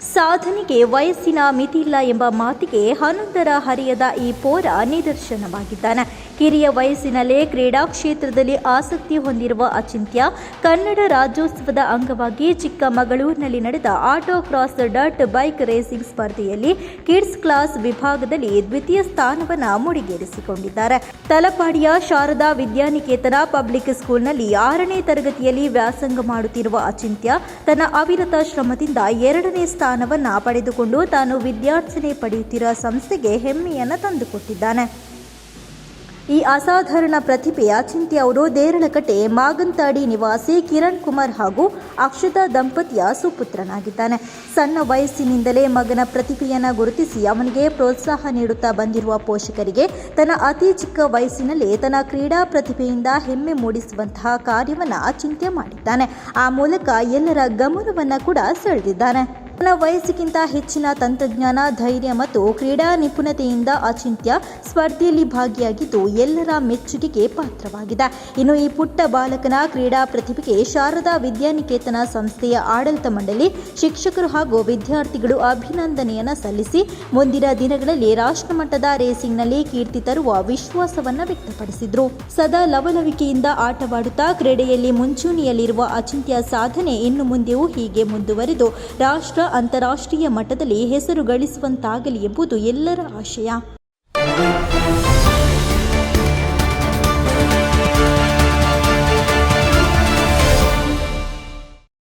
ಸಾಧನೆಗೆ ವಯಸ್ಸಿನ ಮಿತಿಯಿಲ್ಲ ಎಂಬ ಮಾತಿಗೆ ಹನ್ನೊಂದರ ಹರಿಯದ ಈ ಪೋರ ನಿದರ್ಶನವಾಗಿದ್ದಾನೆ. ಕಿರಿಯ ವಯಸ್ಸಿನಲ್ಲೇ ಕ್ರೀಡಾ ಕ್ಷೇತ್ರದಲ್ಲಿ ಆಸಕ್ತಿ ಹೊಂದಿರುವ ಅಚಿಂತ್ಯ ಕನ್ನಡ ರಾಜ್ಯೋತ್ಸವದ ಅಂಗವಾಗಿ ಚಿಕ್ಕಮಗಳೂರಿನಲ್ಲಿ ನಡೆದ ಆಟೋ ಕ್ರಾಸ್ ಡಟ್ ಬೈಕ್ ರೇಸಿಂಗ್ ಸ್ಪರ್ಧೆಯಲ್ಲಿ ಕಿಡ್ಸ್ ಕ್ಲಾಸ್ ವಿಭಾಗದಲ್ಲಿ ದ್ವಿತೀಯ ಸ್ಥಾನವನ್ನು ಮುಡಿಗೇರಿಸಿಕೊಂಡಿದ್ದಾರೆ. ತಲಪಾಡಿಯ ಶಾರದಾ ವಿದ್ಯಾನಿಕೇತನ ಪಬ್ಲಿಕ್ ಸ್ಕೂಲ್ನಲ್ಲಿ ಆರನೇ ತರಗತಿಯಲ್ಲಿ ವ್ಯಾಸಂಗ ಮಾಡುತ್ತಿರುವ ಅಚಿಂತ್ಯ ತನ್ನ ಅವಿರತ ಶ್ರಮದಿಂದ ಎರಡನೇ ಸ್ಥಾನವನ್ನ ಪಡೆದುಕೊಂಡು ತಾನು ವಿದ್ಯಾರ್ಚನೆ ಪಡೆಯುತ್ತಿರುವ ಸಂಸ್ಥೆಗೆ ಹೆಮ್ಮೆಯನ್ನು ತಂದುಕೊಟ್ಟಿದ್ದಾನೆ. ಈ ಅಸಾಧಾರಣ ಪ್ರತಿಭೆಯ ಚಿಂತೆ ಅವರು ದೇರಳಕಟ್ಟೆ ಮಾಗಂತಾಡಿ ನಿವಾಸಿ ಕಿರಣ್ ಕುಮಾರ್ ಹಾಗೂ ಅಕ್ಷತಾ ದಂಪತಿಯ ಸುಪುತ್ರನಾಗಿದ್ದಾನೆ. ಸಣ್ಣ ವಯಸ್ಸಿನಿಂದಲೇ ಮಗನ ಪ್ರತಿಭೆಯನ್ನು ಗುರುತಿಸಿ ಅವನಿಗೆ ಪ್ರೋತ್ಸಾಹ ನೀಡುತ್ತಾ ಬಂದಿರುವ ಪೋಷಕರಿಗೆ ತನ್ನ ಅತಿ ಚಿಕ್ಕ ವಯಸ್ಸಿನಲ್ಲಿ ತನ್ನ ಕ್ರೀಡಾ ಪ್ರತಿಭೆಯಿಂದ ಹೆಮ್ಮೆ ಮೂಡಿಸುವಂತಹ ಕಾರ್ಯವನ್ನು ಚಿಂತೆ ಮಾಡಿದ್ದಾನೆ. ಆ ಮೂಲಕ ಎಲ್ಲರ ಗಮನವನ್ನು ಕೂಡ ಸೆಳೆದಿದ್ದಾನೆ. ತನ್ನ ವಯಸ್ಸಿಗಿಂತ ಹೆಚ್ಚಿನ ತಂತ್ರಜ್ಞಾನ, ಧೈರ್ಯ ಮತ್ತು ಕ್ರೀಡಾ ನಿಪುಣತೆಯಿಂದ ಅಚಿಂತ್ಯ ಸ್ಪರ್ಧೆಯಲ್ಲಿ ಭಾಗಿಯಾಗಿದ್ದು ಎಲ್ಲರ ಮೆಚ್ಚುಗೆಗೆ ಪಾತ್ರವಾಗಿದೆ. ಇನ್ನು ಈ ಪುಟ್ಟ ಬಾಲಕನ ಕ್ರೀಡಾ ಪ್ರತಿಭೆಗೆ ಶಾರದಾ ವಿದ್ಯಾನಿಕೇತನ ಸಂಸ್ಥೆಯ ಆಡಳಿತ ಮಂಡಳಿ ಶಿಕ್ಷಕರು ಹಾಗೂ ವಿದ್ಯಾರ್ಥಿಗಳು ಅಭಿನಂದನೆಯನ್ನು ಸಲ್ಲಿಸಿ ಮುಂದಿನ ದಿನಗಳಲ್ಲಿ ರಾಷ್ಟ್ರಮಟ್ಟದ ರೇಸಿಂಗ್ನಲ್ಲಿ ಕೀರ್ತಿ ತರುವ ವಿಶ್ವಾಸವನ್ನು ವ್ಯಕ್ತಪಡಿಸಿದರು. ಸದಾ ಲವಲವಿಕೆಯಿಂದ ಆಟವಾಡುತ್ತಾ ಕ್ರೀಡೆಯಲ್ಲಿ ಮುಂಚೂಣಿಯಲ್ಲಿರುವ ಅಚಿಂತ್ಯ ಸಾಧನೆ ಇನ್ನು ಮುಂದೆಯೂ ಹೀಗೆ ಮುಂದುವರೆದು ರಾಷ್ಟ್ರ ಅಂತಾರಾಷ್ಟ್ರೀಯ ಮಟ್ಟದಲ್ಲಿ ಹೆಸರು ಗಳಿಸುವಂತಾಗಲಿ ಎಂಬುದು ಎಲ್ಲರ ಆಶಯ.